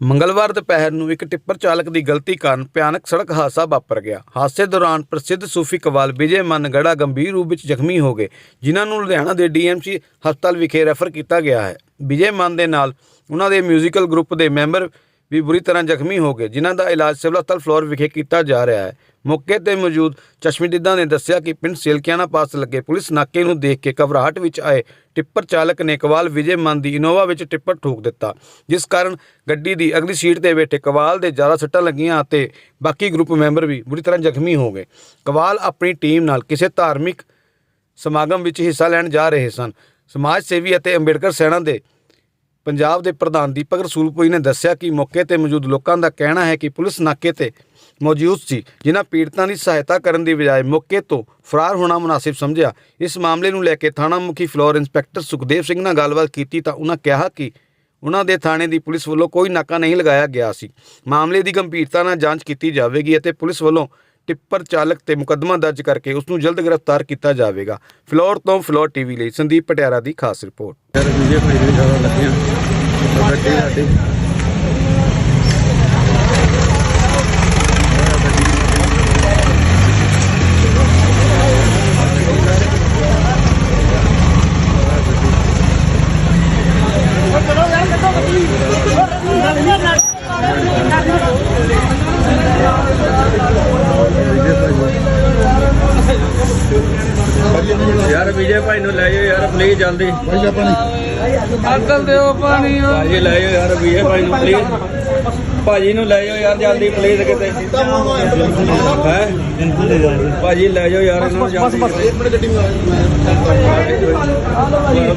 ਮੰਗਲਵਾਰ ਦੁਪਹਿਰ ਨੂੰ ਇੱਕ ਟਿੱਪਰ ਚਾਲਕ ਦੀ ਗਲਤੀ ਕਾਰਨ ਭਿਆਨਕ ਸੜਕ ਹਾਦਸਾ ਵਾਪਰ ਗਿਆ। ਹਾਦਸੇ ਦੌਰਾਨ ਪ੍ਰਸਿੱਧ ਸੂਫੀ ਕਵਾਲ ਵਿਜੇ ਮਨਗੜਾ ਗੰਭੀਰ ਰੂਪ ਵਿੱਚ ਜ਼ਖਮੀ ਹੋ ਗਏ, ਜਿਨ੍ਹਾਂ ਨੂੰ ਲੁਧਿਆਣਾ ਦੇ ਡੀਐਮਸੀ ਹਸਪਤਾਲ ਵਿਖੇ ਰੈਫਰ ਕੀਤਾ ਗਿਆ ਹੈ। ਵਿਜੇ ਮਨ ਦੇ ਨਾਲ ਉਹਨਾਂ ਦੇ ਮਿਊਜ਼ੀਕਲ ਗਰੁੱਪ ਦੇ ਮੈਂਬਰ ਵੀ ਬੁਰੀ ਤਰ੍ਹਾਂ ਜ਼ਖਮੀ ਹੋ ਗਏ ਜਿਨ੍ਹਾਂ ਦਾ ਇਲਾਜ ਸਿਵਲ ਹਸਪਤਾਲ ਫਲੋਰ ਵਿਖੇ ਕੀਤਾ ਜਾ ਰਿਹਾ ਹੈ। ਮੌਕੇ ਤੇ ਮੌਜੂਦ ਚਸ਼ਮਦੀਦਾਂ ਨੇ ਦੱਸਿਆ ਕਿ ਪਿੰਡ ਸੇਲਕਿਆਣਾ ਪਾਸ ਲੱਗੇ ਪੁਲਿਸ ਨਾਕੇ ਨੂੰ ਦੇਖ ਕੇ ਘਬਰਾਹਟ ਵਿੱਚ ਆਏ ਟਿੱਪਰ ਚਾਲਕ ਨੇ ਕਵਾਲ ਵਿਜੇ ਮਨ ਦੀ ਇਨੋਵਾ ਵਿੱਚ ਟਿੱਪਰ ਠੋਕ ਦਿੱਤਾ, ਜਿਸ ਕਾਰਨ ਗੱਡੀ ਦੀ ਅਗਲੀ ਸੀਟ ਤੇ ਬੈਠੇ ਕਵਾਲ ਦੇ ਜ਼ਿਆਦਾ ਸੱਟਾਂ ਲੱਗੀਆਂ ਅਤੇ ਬਾਕੀ ਗਰੁੱਪ ਮੈਂਬਰ ਵੀ ਬੁਰੀ ਤਰ੍ਹਾਂ ਜ਼ਖਮੀ ਹੋ ਗਏ। ਕਵਾਲ ਆਪਣੀ ਟੀਮ ਨਾਲ ਕਿਸੇ ਧਾਰਮਿਕ ਸਮਾਗਮ ਵਿੱਚ ਹਿੱਸਾ ਲੈਣ ਜਾ ਰਹੇ ਸਨ। ਸਮਾਜ ਸੇਵੀ ਅਤੇ ਅੰਬੇਡਕਰ ਸੈਨਾ ਦੇ ਪੰਜਾਬ ਦੇ ਪ੍ਰਧਾਨ ਦੀਪਕ ਰਸੂਲਪੁਰੀ ਨੇ ਦੱਸਿਆ ਕਿ ਮੌਕੇ ਤੇ ਮੌਜੂਦ ਲੋਕਾਂ ਦਾ ਕਹਿਣਾ ਹੈ ਕਿ ਪੁਲਿਸ ਨਾਕੇ ਤੇ ਮੌਜੂਦ ਸੀ, ਜਿਨ੍ਹਾਂ ਪੀੜਤਾਂ ਦੀ ਸਹਾਇਤਾ ਕਰਨ ਦੀ ਬਜਾਏ ਮੌਕੇ ਤੋਂ ਫਰਾਰ ਹੋਣਾ ਮੁਨਾਸਿਬ ਸਮਝਿਆ। ਇਸ ਮਾਮਲੇ ਨੂੰ ਲੈ ਕੇ ਥਾਣਾ ਮੁਖੀ ਫਲੋਰ ਇੰਸਪੈਕਟਰ ਸੁਖਦੇਵ ਸਿੰਘ ਨਾਲ ਗੱਲਬਾਤ ਕੀਤੀ ਤਾਂ ਉਹਨਾਂ ਕਿਹਾ ਕਿ ਉਹਨਾਂ ਦੇ ਥਾਣੇ ਦੀ ਪੁਲਿਸ ਵੱਲੋਂ ਕੋਈ ਨਾਕਾ ਨਹੀਂ ਲਗਾਇਆ ਗਿਆ ਸੀ। ਮਾਮਲੇ ਦੀ ਗੰਭੀਰਤਾ ਨਾਲ ਜਾਂਚ ਕੀਤੀ ਜਾਵੇਗੀ ਅਤੇ ਪੁਲਿਸ ਵੱਲੋਂ ਟਿੱਪਰ ਚਾਲਕ ਤੇ ਮੁਕੱਦਮਾ ਦਰਜ ਕਰਕੇ ਉਸ ਨੂੰ ਜਲਦ ਗ੍ਰਿਫਤਾਰ ਕੀਤਾ ਜਾਵੇਗਾ। ਫਲੋਰ ਤੋਂ ਫਲੋਰ ਟੀਵੀ ਲਈ ਸੰਦੀਪ ਪਟਿਆਰਾ ਦੀ ਖਾਸ ਰਿਪੋਰਟ। ਗੱਡੀ ਸਾਡੀ। ਯਾਰ ਵਿਜੇ ਭਾਈ ਨੂੰ ਲੈ ਜਾਓ ਯਾਰ ਪਲੀਜ਼ ਜਲਦੀ। ਅੰਕਲ ਦਿਓ ਪਾਣੀ ਭਾਜੀ ਲੈ ਜਾਓ ਯਾਰ ਵਿਜੇ ਭਾਈ ਨੂੰ ਪਲੀਜ਼ ਭਾਜੀ ਨੂੰ ਲੈ ਜਾਓ ਯਾਰ ਜਲਦੀ ਪਲੀਜ਼ ਕਿਤੇ। ਹੈ? ਭਾਜੀ ਲੈ ਜਾਓ ਯਾਰ ਇਹਨਾਂ ਨੂੰ ਜਲਦੀ।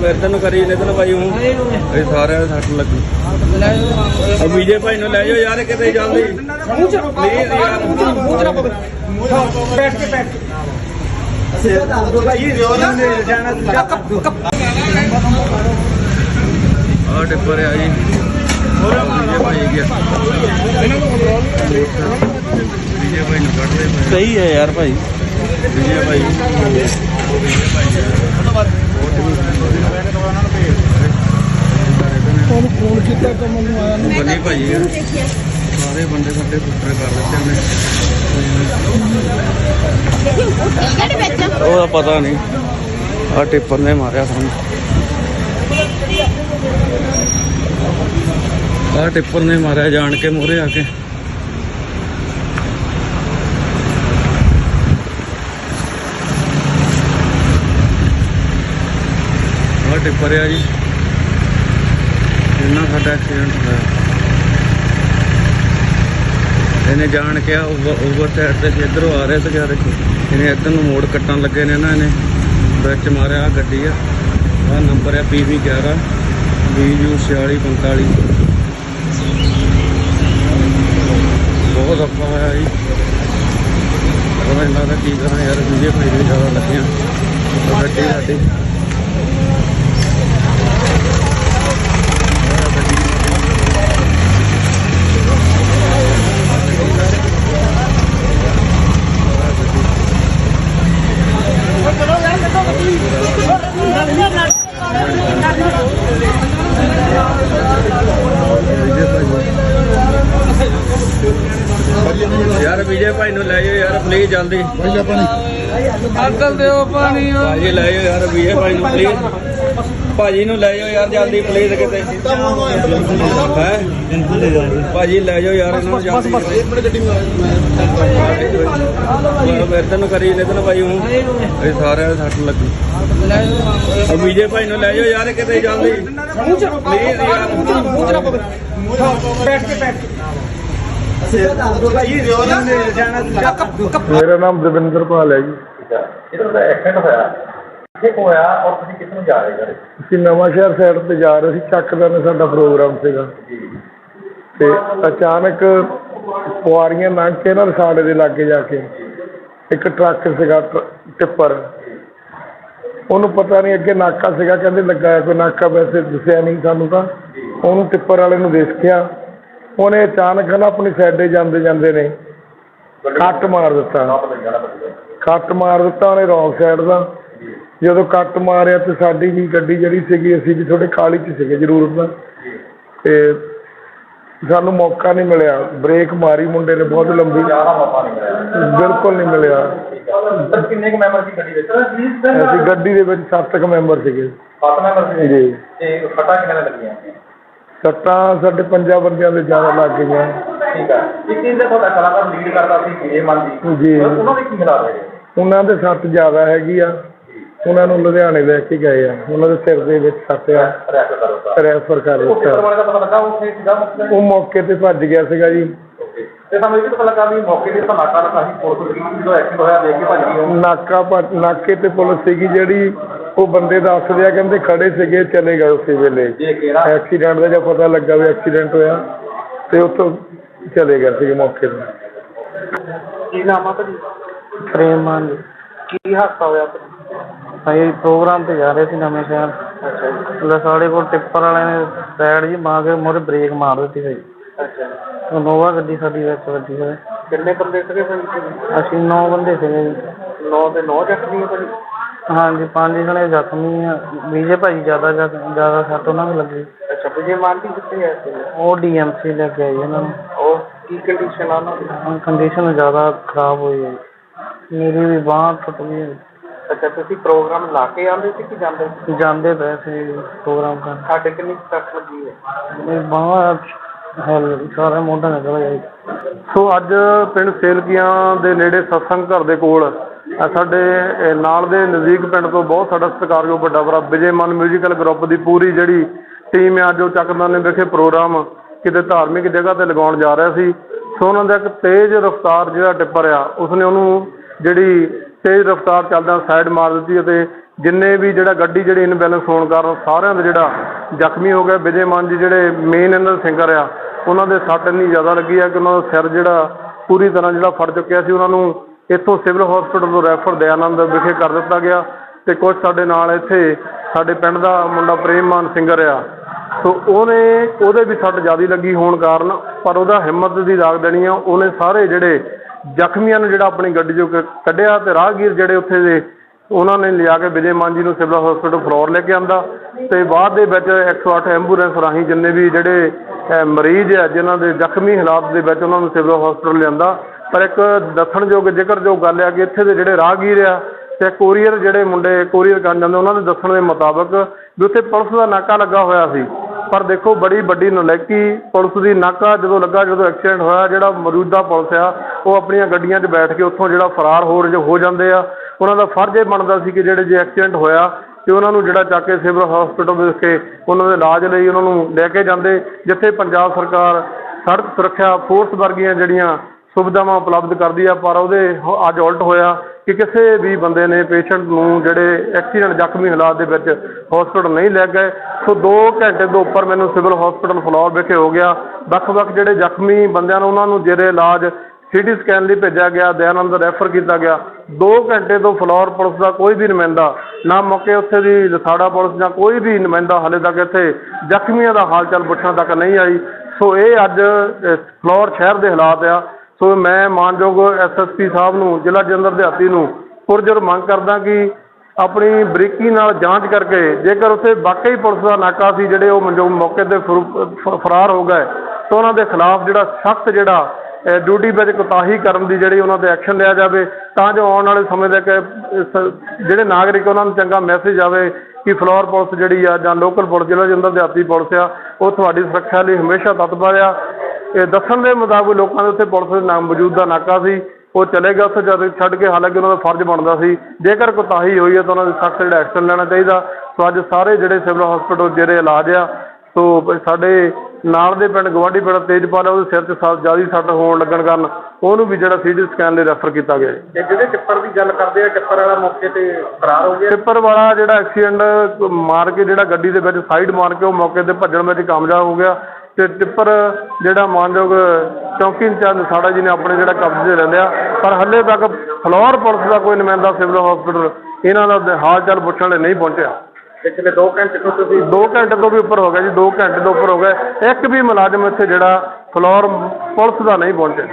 ਮੇਰੇ ਤੈਨੂੰ ਕਰੀ ਨੇ ਤੈਨੂੰ ਭਾਈ ਹੂੰ ਇਹ ਸਾਰਿਆਂ ਦੇ ਸੱਟ ਲੱਗੀ। ਉਹ ਵਿਜੇ ਭਾਈ ਨੂੰ ਲੈ ਜਾਓ ਯਾਰ ਕਿਤੇ ਜਲਦੀ। ਪਲੀਜ਼ ਯਾਰ। ਬੈਠ ਕੇ ਬੈਠ ਆਹ ਟਿੱਪਰ ਆ ਜੀ। ਵਿਜੇ ਭਾਈ ਗਿਆ ਵਿਜੇ ਭਾਈ ਨੂੰ ਕੱਢ ਰਹੇ ਪਏ ਸਹੀ ਹੈ ਯਾਰ ਭਾਈ। ਵਿਜੇ ਭਾਈ ਉਹਨੂੰ ਫੋਨ ਕੀਤਾ ਤਾਂ ਮੈਨੂੰ ਆਇਆ ਬਲੀ ਭਾਈ ਆ। ਸਾਰੇ ਬੰਦੇ ਸਾਡੇ ਪੁੱਤਰ ਕਰ ਦਿੱਤੇ ਉਹਨੇ। ਉਹਦਾ ਪਤਾ ਨਹੀਂ। ਆ ਟਿੱਪਰ ਨੇ ਮਾਰਿਆ ਸਾਨੂੰ। ਆ ਟਿੱਪਰ ਨੇ ਮਾਰਿਆ ਜਾਣ ਕੇ ਮੋਰੇ ਆ ਕੇ। ਆ ਟਿੱਪਰ ਆ ਜੀ। ਇਹਨਾਂ ਸਾਡਾ ਐਕਸੀਡੈਂਟ ਹੋਇਆ। ਇਹਨੇ ਜਾਣ ਕੇ ਓਵਰ ਸਾਈਡ ਤੇ ਸੀ ਇੱਧਰੋਂ ਆ ਰਹੇ ਸੀ ਜਾ ਰਹੇ ਇਹਨੇ ਇੱਧਰ ਨੂੰ ਮੋੜ ਕੱਟਣ ਲੱਗੇ ਨੇ ਨਾ ਇਹਨੇ। ਵਿੱਚ ਮਾਰਿਆ ਆਹ ਗੱਡੀ ਆ। ਆ ਨੰਬਰ ਆ ਪੀਵੀ 11 BU 4645 ਬਹੁਤ ਔਖਾ ਹੋਇਆ ਜੀ। ਉਹਨਾਂ ਇਹਨਾਂ ਦਾ ਕੀ ਕਰਾਂ ਯਾਰ ਵੀਡੀਓ ਭਾਈ ਨੂੰ ਜ਼ਿਆਦਾ ਲੱਗੀਆਂ। ਗੱਡੀ ਸਾਡੀ। ਯਾਰ ਵਿਜੇ ਭਾਈ ਨੂੰ ਲੈ ਜਾਓ ਯਾਰ ਪਲੀਜ਼ ਜਲਦੀ ਅੰਕਲ ਦਿਓ ਪਾਣੀ। ਭਾਜੀ ਲੈ ਜਾਓ ਯਾਰ ਵਿਜੇ ਭਾਈ ਨੂੰ ਪਲੀਜ਼ ਭਾਜੀ ਨੂੰ ਲੈ ਜਾਓ ਯਾਰ ਜਲਦੀ ਪਲੀਜ਼ ਕਿਤੇ। ਹੈ? ਭਾਜੀ ਲੈ ਜਾਓ ਯਾਰ ਇਹਨਾਂ ਨੂੰ ਜਲਦੀ। ਮੇਰੇ ਤੈਨੂੰ ਕਰੀ ਨੇ ਤੈਨੂੰ ਭਾਈ ਹੂੰ। ਇਹ ਸਾਰਿਆਂ ਦੇ ਸੱਟ ਲੱਗੀ। ਉਹ ਵਿਜੇ ਭਾਈ ਨੂੰ ਲੈ ਜਾਓ ਯਾਰ ਕਿਤੇ ਜਲਦੀ। ਪਲੀਜ਼ ਯਾਰ। ਬੈਠ ਕੇ ਬੈਠ ਮੇਰਾ ਨਾਮ ਦਵਿੰਦਰ ਪਾਲ ਹੈ ਜੀ। ਅਸੀਂ ਨਵਾਂ ਸ਼ਹਿਰ ਸਾਈਡ ਤੇ ਜਾ ਰਹੇ ਸੀ, ਚੱਕ ਦਾ ਨੇ ਸਾਡਾ ਪ੍ਰੋਗਰਾਮ ਸੀਗਾ। ਤੇ ਅਚਾਨਕ ਪੁਆਰੀਆਂ ਲੰਘ ਕੇ ਨਾ ਰਸਾੜੇ ਦੇ ਲਾਗੇ ਜਾ ਕੇ, ਇੱਕ ਟਰੱਕ ਸੀਗਾ ਟਰ- ਟਿੱਪਰ। ਉਹਨੂੰ ਪਤਾ ਨਹੀਂ ਅੱਗੇ ਨਾਕਾ ਸੀਗਾ, ਕਹਿੰਦੇ ਲੱਗਾ ਹੈ ਕੋਈ ਨਾਕਾ, ਵੈਸੇ ਦੱਸਿਆ ਨਹੀਂ ਸਾਨੂੰ ਤਾਂ। ਉਹਨੂੰ ਟਿੱਪਰ ਵਾਲੇ ਨੂੰ ਦੇਖਿਆ ਉਹਨੇ ਅਚਾਨਕ ਨਾ ਆਪਣੀ ਸਾਈਡੇ ਜਾਂਦੇ ਜਾਂਦੇ ਨੇ ਕੱਟ ਮਾਰ ਦਿੱਤਾ। ਕੱਟ ਮਾਰ ਦਿੱਤਾ ਉਹਨੇ ਰੌਂਗ ਸਾਈਡ ਦਾ। ਜਦੋਂ ਕੱਟ ਮਾਰਿਆ ਤੇ ਸਾਡੀ ਵੀ ਗੱਡੀ ਜਿਹੜੀ ਸੀਗੀ ਅਸੀਂ ਵੀ ਥੋੜੇ ਕਾਲੀ ਚ ਸੀਗੇ ਜ਼ਰੂਰ। ਦਾ ਤੇ ਸਾਨੂੰ ਮੌਕਾ ਨਹੀਂ ਮਿਲਿਆ। ਬ੍ਰੇਕ ਮਾਰੀ ਮੁੰਡੇ ਨੇ ਬਹੁਤ ਲੰਬੀ। ਬਿਲਕੁਲ ਨਹੀਂ ਮਿਲਿਆ। ਕਿੰਨੇ ਕੁ ਮੈਂਬਰ ਸੀ ਗੱਡੀ ਵਿੱਚ? ਅਸੀਂ ਗੱਡੀ ਦੇ ਵਿੱਚ ਸੱਤ ਕੁ ਮੈਂਬਰ ਸੀਗੇ। ਸੱਤ ਮੈਂਬਰ ਸੀ। ਜੀ। ਤੇ ਫਟਾ ਕਿੰਨੇ ਲੱਗੀਆਂ? ਸੱਟਾਂ ਸਾਡੇ ਪੰਜਾਂ ਬੰਦਿਆਂ ਦੇ ਜ਼ਿਆਦਾ ਲੱਗ ਗਈਆਂ। ਠੀਕ ਹੈ। ਇੱਕ ਇਹਦਾ ਤੁਹਾਡਾ ਕਲਾਕਾਰ ਲੀਡ ਕਰਦਾ ਸੀ ਵਿਜੇ ਮਨ ਜੀ ਜੀ। ਤੇ ਉਹਨਾਂ ਦੇ ਕੀ ਹਾਲਾਤ ਹੈ ਉਹਨਾਂ ਦੇ ਸੱਟ ਜ਼ਿਆਦਾ ਹੈਗੀ ਆ। ਉਹਨਾਂ ਨੂੰ ਲੁਧਿਆਣੇ ਲੈ ਕੇ ਗਏ ਆ। ਉਹਨਾਂ ਦੇ ਸਿਰ ਦੇ ਵਿੱਚ ਸੱਟ ਆ। ਰੈਫਰ ਕਰੋ ਦਿੱਤਾ। ਦਾ ਉਹ ਮੌਕੇ ਤੇ ਭੱਜ ਗਿਆ ਸੀਗਾ ਜੀ. ਤੇ ਸਾਨੂੰ ਇਹ ਵੀ ਪਤਾ ਲੱਗਾ ਵੀ ਮੌਕੇ ਤੇ ਧਨਾਕਾ ਲੱਗਾ ਸੀ ਪੁਲਿਸ ਦੀ ਜਦੋਂ ਐਕਸੀਡੈਂਟ ਹੋਇਆ ਦੇਖ ਕੇ ਭੱਜ ਗਈ ਨਾਕਾ ਨਾਕੇ ਤੇ ਪੁਲਿਸ ਸੀਗੀ ਜਿਹੜੀ ਉਹ ਬੰਦੇ ਦੱਸਦੇ ਆ ਕਹਿੰਦੇ ਖੜੇ ਸੀਗੇ ਚਲੇ ਗਏ ਉਸੇ ਵੇਲੇ। ਐਕਸੀਡੈਂਟ ਦਾ ਜਦ ਪਤਾ ਲੱਗਾ ਵੀ ਐਕਸੀਡੈਂਟ ਹੋਇਆ ਤੇ ਉੱਥੋਂ ਚਲੇ ਗਏ ਸੀਗੇ ਮੌਕੇ ਤੇ। ਕੀ ਨਾਮ ਆ ਭਾਜੀ ਪ੍ਰੇਮ ਮਾਨ ਜੀ ਕੀ ਹਾਦਸਾ ਹੋਇਆ? ਅਸੀਂ ਪ੍ਰੋਗਰਾਮ ਤੇ ਜਾ ਰਹੇ ਸੀ ਨਵੇਂ ਸ਼ਹਿਰ। ਅੱਛਾ ਜੀ। ਸਾਡੇ ਕੋਲ ਟਿੱਪਰ ਵਾਲਿਆਂ ਨੇ ਸਾਈਡ ਜੀ ਮਾਰ ਕੇ ਮੋਰੇ ਬ੍ਰੇਕ ਮਾਰ ਦਿੱਤੀ ਸੀ। ਅੱਛਾ ਨੋਵਾ ਗੱਡੀ ਸਾਡੀ ਵਿੱਚ ਵੱਜੀ ਹੋਈ। ਕਿੰਨੇ ਬੰਦੇ ਸੀਗੇ ਅਸੀਂ 9 ਬੰਦੇ ਸੀਗੇ ਜੀ। 9 ਤੇ 9 ਜ਼ਖਮੀ ਭਾਜੀ? ਹਾਂਜੀ ਪੰਜ ਜਣੇ ਜ਼ਖਮੀ ਆ। ਵਿਜੇ ਭਾਈ ਜ਼ਿਆਦਾ ਜ਼ਖ- ਜ਼ਿਆਦਾ ਸੱਟ ਉਹਨਾਂ ਨੂੰ ਲੱਗੀ। ਅੱਛਾ ਵਿਜੇ ਮਾਨ ਦੀ ਕਿੱਥੇ ਹੈ ਉਹ ਡੀਐਮਸੀ ਲੈ ਕੇ ਆਈ ਇਹਨਾਂ ਨੂੰ। ਉਹ ਕੀ ਕੰਡੀਸ਼ਨ ਆ ਉਹਨਾਂ ਦੀ? ਕੰਡੀਸ਼ਨ ਜ਼ਿਆਦਾ ਖਰਾਬ ਹੋਈ ਹੈ ਮੇਰੀ ਵੀ ਬਾਂਹ ਟੁੱਟ ਗਈ ਹੈ ਅੱਛਾ ਤੁਸੀਂ ਪ੍ਰੋਗਰਾਮ ਲਾ ਕੇ ਆਉਂਦੇ ਸੀ ਕਿ ਜਾਂਦੇ ਜਾਂਦੇ ਪਏ ਸੀ ਪ੍ਰੋਗਰਾਮ ਕਰਨ। ਸਾਡੇ ਕਿੰਨੀ ਸੱਟ ਲੱਗੀ ਹੈ ਮੇਰੀ ਬਾਂਹ ਹਾਂਜੀ ਸਾਰਾ ਮੋਢਾ ਨਿਕਲ ਗਿਆ ਜੀ। ਸੋ ਅੱਜ ਪਿੰਡ ਸੇਲਕੀਆਂ ਦੇ ਨੇੜੇ ਸਤਸੰਗ ਘਰ ਦੇ ਕੋਲ ਅ ਸਾਡੇ ਅ, ਨਾਲ ਦੇ ਨਜ਼ਦੀਕ ਪਿੰਡ ਤੋਂ ਬਹੁਤ ਸਾਡਾ ਸਤਿਕਾਰਯੋਗ ਵੱਡਾ ਭਰਾ ਵਿਜੇ ਮਨ ਮਿਊਜ਼ੀਕਲ ਗਰੁੱਪ ਦੀ ਪੂਰੀ ਜਿਹੜੀ ਟੀਮ ਹੈ ਅੱਜ ਉਹ ਚੱਕਦਾਨੇ ਵਿਖੇ ਪ੍ਰੋਗਰਾਮ ਕਿਤੇ ਧਾਰਮਿਕ ਜਗ੍ਹਾ ਤੇ ਲਗਾਉਣ ਜਾ ਰਿਹਾ ਸੀ ਸੋ ਉਹਨਾਂ ਦਾ ਇੱਕ ਤੇਜ਼ ਰਫ਼ਤਾਰ ਜਿਹੜਾ ਟਿੱਪਰ ਆ ਉਸਨੇ ਉਹਨੂੰ ਜਿਹੜੀ ਤੇਜ਼ ਰਫ਼ਤਾਰ ਚੱਲਦਾ ਸਾਈਡ ਮਾਰ ਦਿੱਤੀ ਅਤੇ ਜਿੰਨੇ ਵੀ ਜਿਹੜਾ ਗੱਡੀ ਜਿਹੜੀ ਇਨਬੈਲੈਂਸ ਹੋਣ ਕਾਰਨ ਸਾਰਿਆਂ ਦਾ ਜਿਹੜਾ ਜ਼ਖਮੀ ਹੋ ਗਿਆ ਵਿਜੇ ਮਾਨ ਜੀ ਜਿਹੜੇ ਮੇਨ ਇਹਨਾਂ ਦੇ ਸਿੰਗਰ ਆ, ਉਹਨਾਂ ਦੇ ਸੱਟ ਇੰਨੀ ਜ਼ਿਆਦਾ ਲੱਗੀ ਆ ਕਿ ਉਹਨਾਂ ਦਾ ਸਿਰ ਜਿਹੜਾ ਪੂਰੀ ਤਰ੍ਹਾਂ ਜਿਹੜਾ ਫੜ ਚੁੱਕਿਆ ਸੀ। ਉਹਨਾਂ ਨੂੰ ਇੱਥੋਂ ਸਿਵਲ ਹਸਪੀਟਲ ਤੋਂ ਰੈਫਰ ਦਇਆਨੰਦ ਵਿਖੇ ਕਰ ਦਿੱਤਾ ਗਿਆ ਤੇ ਕੁਝ ਸਾਡੇ ਨਾਲ ਇੱਥੇ ਸਾਡੇ ਪਿੰਡ ਦਾ ਮੁੰਡਾ ਪ੍ਰੇਮ ਮਾਨ ਸਿੰਗਰ ਆ। ਸੋ ਉਹਨੇ, ਉਹਦੇ ਵੀ ਸੱਟ ਜ਼ਿਆਦਾ ਲੱਗੀ ਹੋਣ ਕਾਰਨ, ਪਰ ਉਹਦਾ ਹਿੰਮਤ ਦੀ ਦਾਗ ਦੇਣੀ ਆ। ਉਹਨੇ ਸਾਰੇ ਜਿਹੜੇ ਜ਼ਖਮੀਆਂ ਨੂੰ ਜਿਹੜਾ ਆਪਣੀ ਗੱਡੀ ਚੋਂ ਕ- ਕੱਢਿਆ ਤੇ ਰਾਹਗੀਰ ਜਿਹੜੇ ਉੱਥੇ ਦੇ ਉਹਨਾਂ ਨੇ ਲਿਜਾ ਕੇ ਵਿਜੇ ਮਾਨ ਜੀ ਨੂੰ ਸਿਵਲ ਹਸਪੀਟਲ ਫਲੋਰ ਲੈ ਕੇ ਆਂਦਾ ਤੇ ਬਾਅਦ ਦੇ ਵਿੱਚ 108 ਐਂਬੂਲੈਂਸ ਰਾਹੀਂ ਜਿੰਨੇ ਵੀ ਜਿਹੜੇ ਅਹ, ਮਰੀਜ਼ ਆ ਜਿਨ੍ਹਾਂ ਦੇ ਜ਼ਖਮੀ ਹਾਲਾਤ ਦੇ ਵਿੱਚ ਉਹਨਾਂ ਨੂੰ ਸਿਵਲ ਹਸਪੀਟਲ ਲਿਆਂਦਾ। ਪਰ ਇੱਕ ਦੱਸਣਯੋਗ ਜ਼ਿਕਰਯੋਗ ਗੱਲ ਆ ਕਿ ਇੱਥੇ ਦੇ ਜਿਹੜੇ ਰਾਹਗੀਰ ਆ ਤੇ ਕੋਰੀਅਰ ਜਿਹੜੇ ਮੁੰਡੇ ਕੋਰੀਅਰ ਕਰਨ ਜਾਂਦੇ ਉਹਨਾਂ ਦੇ ਦੱਸਣ ਦੇ ਮੁਤਾਬਕ ਵੀ ਉੱਥੇ ਪੁਲਿਸ ਦਾ ਨਾਕਾ ਲੱਗਾ ਹੋਇਆ ਸੀ। ਪਰ ਦੇਖੋ ਬੜੀ ਵੱਡੀ ਨਲਾਇਕੀ ਪੁਲਿਸ ਦੀ ਨਾਕਾ ਜਦੋਂ ਲੱਗਾ ਜਦੋਂ ਐਕਸੀਡੈਂਟ ਹੋਇਆ ਜਿਹੜਾ ਮੌਜੂਦਾ ਪੁਲਿਸ ਆ ਉਹ ਆਪਣੀਆਂ ਗੱਡੀਆਂ 'ਚ ਬੈਠ ਕੇ ਉੱਥੋਂ ਜਿਹੜਾ ਫਰਾਰ ਹੋ ਜੋ ਹੋ ਜਾਂਦੇ ਆ। ਉਹਨਾਂ ਦਾ ਫਰਜ਼ ਇਹ ਬਣਦਾ ਸੀ ਕਿ ਜਿਹੜੇ ਜੇ ਐਕਸੀਡੈਂਟ ਹੋਇਆ ਅਤੇ ਉਹਨਾਂ ਨੂੰ ਜਿਹੜਾ ਚੱਕ ਕੇ ਸਿਵਲ ਹੋਸਪਿਟਲ ਵਿੱਚ ਕੇ ਉਹਨਾਂ ਦੇ ਇਲਾਜ ਲਈ ਉਹਨਾਂ ਨੂੰ ਲੈ ਕੇ ਜਾਂਦੇ, ਜਿੱਥੇ ਪੰਜਾਬ ਸਰਕਾਰ ਸੜਕ ਸੁਰੱਖਿਆ ਫੋਰਸ ਵਰਗੀਆਂ ਜਿਹੜੀਆਂ ਸੁਵਿਧਾਵਾਂ ਉਪਲਬਧ ਕਰਦੀ ਆ, ਪਰ ਉਹਦੇ ਹ- ਅੱਜ ਉਲਟ ਹੋਇਆ ਕਿ ਕਿਸੇ ਵੀ ਬੰਦੇ ਨੇ ਪੇਸ਼ੈਂਟ ਨੂੰ ਜਿਹੜੇ ਐਕਸੀਡੈਂਟ ਜ਼ਖਮੀ ਹਾਲਾਤ ਦੇ ਵਿੱਚ ਹਸਪੀਟਲ ਨਹੀਂ ਲੈ ਗਏ। ਸੋ 2 ਘੰਟੇ ਤੋਂ ਉੱਪਰ ਮੈਨੂੰ ਸਿਵਲ ਹਸਪੀਟਲ ਫਲੋਰ ਵਿਖੇ ਹੋ ਗਿਆ। ਵੱਖ-ਵੱਖ ਜਿਹੜੇ ਜ਼ਖਮੀ ਬੰਦਿਆਂ ਨੂੰ ਉਹਨਾਂ ਨੂੰ ਜਿਹੜੇ ਇਲਾਜ ਸੀਟੀ ਸਕੈਨ ਲਈ ਭੇਜਿਆ ਗਿਆ, ਦਇਆਨੰਦ ਰੈਫਰ ਕੀਤਾ ਗਿਆ। 2 ਘੰਟੇ ਤੋਂ ਫਲੋਰ ਪੁਲਿਸ ਦਾ ਕੋਈ ਵੀ ਨੁਮਾਇੰਦਾ ਨਾ ਮੌਕੇ ਉੱਥੇ ਦੀ ਲਸਾੜਾ ਪੁਲਿਸ ਜਾਂ ਕੋਈ ਵੀ ਨੁਮਾਇੰਦਾ ਹਾਲੇ ਤੱਕ ਇੱਥੇ ਜ਼ਖਮੀਆਂ ਦਾ ਹਾਲ ਚਾਲ ਪੁੱਛਣ ਤੱਕ ਨਹੀਂ ਆਈ। ਸੋ ਇਹ ਅੱਜ ਅ, ਫਲੋਰ ਸ਼ਹਿਰ ਦੇ ਹਾਲਾਤ ਆ। ਸੋ ਮੈਂ ਮਾਨਯੋਗ ਐਸਐਸਪੀ ਸਾਹਿਬ ਨੂੰ ਜ਼ਿਲ੍ਹਾ ਜਲੰਧਰ ਦਿਹਾਤੀ ਨੂੰ ਪੁਰਜੋਰ ਮੰਗ ਕਰਦਾ ਕਿ ਆਪਣੀ ਬਰੀਕੀ ਨਾਲ ਜਾਂਚ ਕਰਕੇ ਜੇਕਰ ਉੱਥੇ ਵਾਕਈ ਪੁਲਿਸ ਦਾ ਨਾਕਾ ਸੀ ਜਿਹੜੇ ਉਹ ਮਨਜੋ ਮੌਕੇ ਤੇ ਫਰੂ- ਫਰਾਰ ਹੋ ਗਏ ਤਾਂ ਉਹਨਾਂ ਦੇ ਖਿਲਾਫ ਜਿਹੜਾ ਸਖਤ ਜਿਹੜਾ ਡਿਊਟੀ ਵਿੱਚ ਕੋਤਾਹੀ ਕਰਨ ਦੀ ਜਿਹੜੀ ਉਹਨਾਂ ਤੇ ਐਕਸ਼ਨ ਲਿਆ ਜਾਵੇ ਤਾਂ ਜੋ ਆਉਣ ਵਾਲੇ ਸਮੇਂ ਤੱਕ ਅ, ਜਿਹੜੇ ਨਾਗਰਿਕ ਉਹਨਾਂ ਨੂੰ ਚੰਗਾ ਮੈਸੇਜ ਆਵੇ ਕਿ ਫਲੋਰ ਪੁਲਿਸ ਜਿਹੜੀ ਆ ਜਾਂ ਲੋਕਲ ਪੁਲਿਸ ਜ਼ਿਲ੍ਹਾ ਜਲੰਧਰ ਦਿਹਾਤੀ ਪੁਲਿਸ ਆ ਉਹ ਤੁਹਾਡੀ ਸੁਰੱਖਿਆ ਲਈ ਹਮੇਸ਼ਾ ਤਤਪਰ ਆ। ਇਹ ਦੱਸਣ ਦੇ ਮੁਤਾਬਕ ਲੋਕਾਂ ਦੇ ਉੱਥੇ ਪੁਲਿਸ ਦੇ ਨਾਮ ਮੌਜੂਦਾ ਨਾਕਾ ਸੀ ਉਹ ਚਲੇ ਗਏ ਉੱਥੇ ਜਦ ਛੱਡ ਕੇ ਹਾਲਾਂਕਿ ਉਹਨਾਂ ਦਾ ਫਰਜ਼ ਬਣਦਾ ਸੀ। ਜੇਕਰ ਕੋਤਾਹੀ ਹੋਈ ਹੈ ਤਾਂ ਉਹਨਾਂ ਦੇ ਸਖਤ ਜਿਹੜਾ ਐਕਸ਼ਨ ਲੈਣਾ ਚਾਹੀਦਾ। ਸੋ ਅੱਜ ਸਾਰੇ ਜਿਹੜੇ ਸਿਵਲ ਹਸਪੀਟਲ ਜਿਹੜੇ ਇਲਾਜ ਆ ਸੋ ਸਾਡੇ ਨਾਲ ਦੇ ਪਿੰਡ ਗਵਾਂਢੀ ਪਿੰਡ ਤੇਜਪਾਲ ਆ, ਉਹਦੇ ਸਿਰ 'ਚ ਸੱਟ ਜ਼ਿਆਦਾ ਸੱਟ ਹੋਣ ਲੱਗਣ ਕਾਰਨ ਉਹਨੂੰ ਵੀ ਜਿਹੜਾ ਸੀਟੀ ਸਕੈਨ ਲਈ ਰੈਫਰ ਕੀਤਾ ਗਿਆ ਹੈ ਤੇ ਜਿਹੜੇ ਟਿੱਪਰ ਦੀ ਗੱਲ ਕਰਦੇ ਆ ਟਿੱਪਰ ਵਾਲਾ ਮੌਕੇ ਤੇ ਫਰਾਰ ਹੋ ਗਿਆ? ਟਿੱਪਰ ਵਾਲਾ ਜਿਹੜਾ ਐਕਸੀਡੈਂਟ ਮਾਰ ਕੇ ਜਿਹੜਾ ਗੱਡੀ ਦੇ ਵਿੱਚ ਸਾਈਡ ਮਾਰ ਕੇ ਉਹ ਮੌਕੇ ਤੇ ਭੱਜਣ ਵਿੱਚ ਕਾਮਯਾਬ ਹੋ ਗਿਆ। ਤੇ ਟਿੱਪਰ ਜਿਹੜਾ ਮਾਨਯੋਗ ਚੌਂਕੀ ਇੰਚਾਰਜ ਸਾੜਾ ਜੀ ਨੇ ਆਪਣੇ ਜਿਹੜਾ ਕਬਜ਼ੇ ਲੈ ਲਿਆ ਪਰ ਹੱਲੇ ਤੱਕ ਫਲੋਰ ਪੁਲਿਸ ਦਾ ਕੋਈ ਨੁਮਾਇੰਦਾ ਸਿਵਲ ਹਸਪੀਟਲ ਇਹਨਾਂ ਦਾ ਹਾਲ ਚਾਲ ਪੁੱਛਣ ਲਈ ਨਹੀਂ ਪਹੁੰਚਿਆ। ਪਿਛਲੇ 2 ਘੰਟੇ ਤੋਂ ਤੁਸੀਂ 2 ਘੰਟੇ ਤੋਂ ਵੀ ਉੱਪਰ ਹੋ ਗਿਆ ਜੀ 2 ਘੰਟੇ ਤੋਂ ਉੱਪਰ ਹੋ ਗਿਆ। ਇੱਕ ਵੀ ਮੁਲਾਜ਼ਮ ਇੱਥੇ ਜਿਹੜਾ ਫਲੋਰ ਪੁਲਿਸ ਦਾ ਨਹੀਂ ਪਹੁੰਚਿਆ।